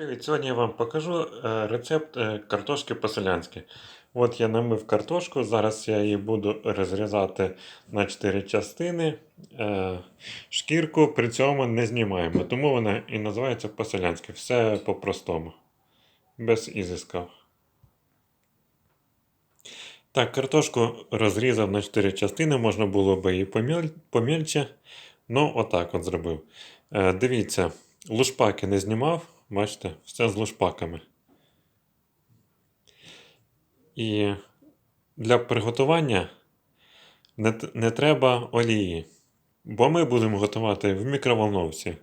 Привіт! Сьогодні я вам покажу е, рецепт е, картошки по-селянськи. От я намив картошку, зараз я її буду розрізати на 4 частини. Е, Шкірку при цьому не знімаємо, тому вона і називається по-селянськи. Все по-простому, без ізисків. Так, картошку розрізав на 4 частини, можна було би поміль- помільче. Ну, отак от зробив. Е, Дивіться, лушпаки не знімав, бачите, все з лушпаками. І для приготування не, не треба олії, бо ми будемо готувати в мікроволновці.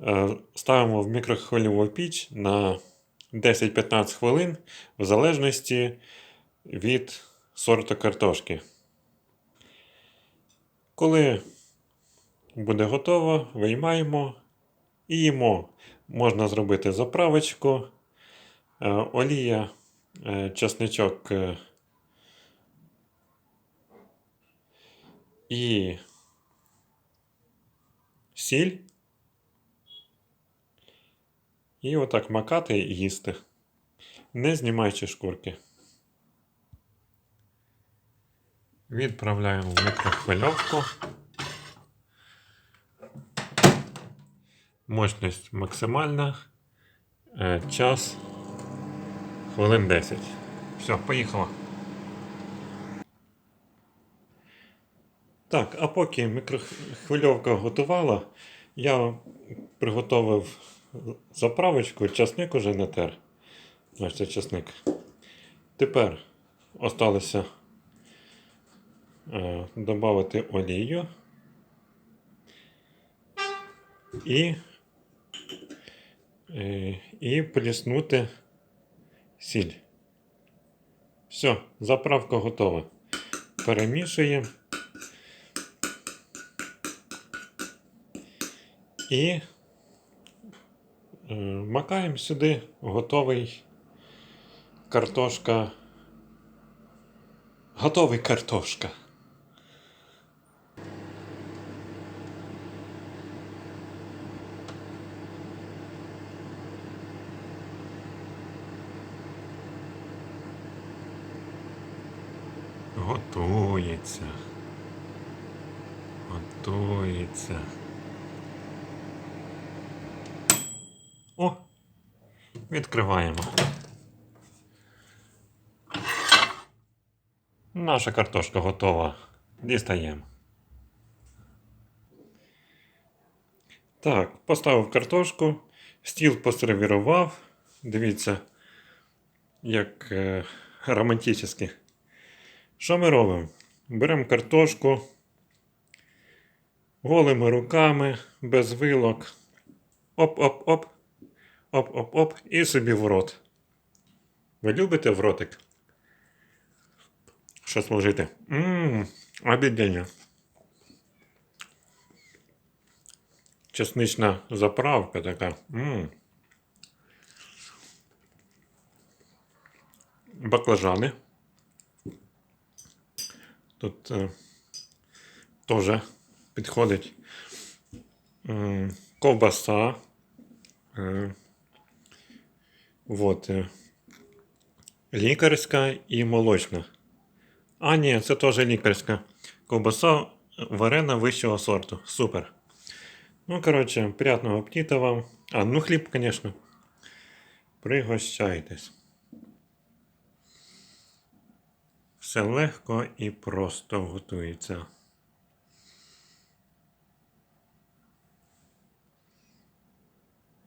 Е, Ставимо в мікрохвильову піч на 10-15 хвилин, в залежності від сорту картошки. Коли буде готово, виймаємо і їмо. Можна зробити заправочку, е, олія, е, чесничок е, і сіль. І отак макати і їсти, не знімаючи шкурки. Відправляємо в мікрохвильовку. Мощність максимальна. Е, Час хвилин 10. Все, поїхало. Так, а поки мікрохвильовка готувала, я приготував заправочку, часник уже натер. Бачите, часник. Тепер осталося е, додати олію і, і пліснути сіль. Все, заправка готова. Перемішуємо. І е, макаємо сюди готовий картошка. Готовий картошка. Готується. Готується. О! Відкриваємо. Наша картошка готова. Дістаємо. Так, поставив картошку, стіл посервірував. Дивіться, як е, романтично. Що ми робимо? Беремо картошку голими руками, без вилок. Оп-оп-оп. Оп-оп-оп. І собі в рот. Ви любите в ротик? Що служити? Ммм, обідення. Чеснична заправка така. Ммм. Баклажани. Тут е, теж підходить м, ковбаса. Е, вот, е, лікарська і молочна. А, ні, це теж лікарська. Ковбаса варена вищого сорту. Супер. Ну, коротше, приятного аппетита вам. А, ну хліб, звісно. Пригощайтесь. Все легко і просто готується.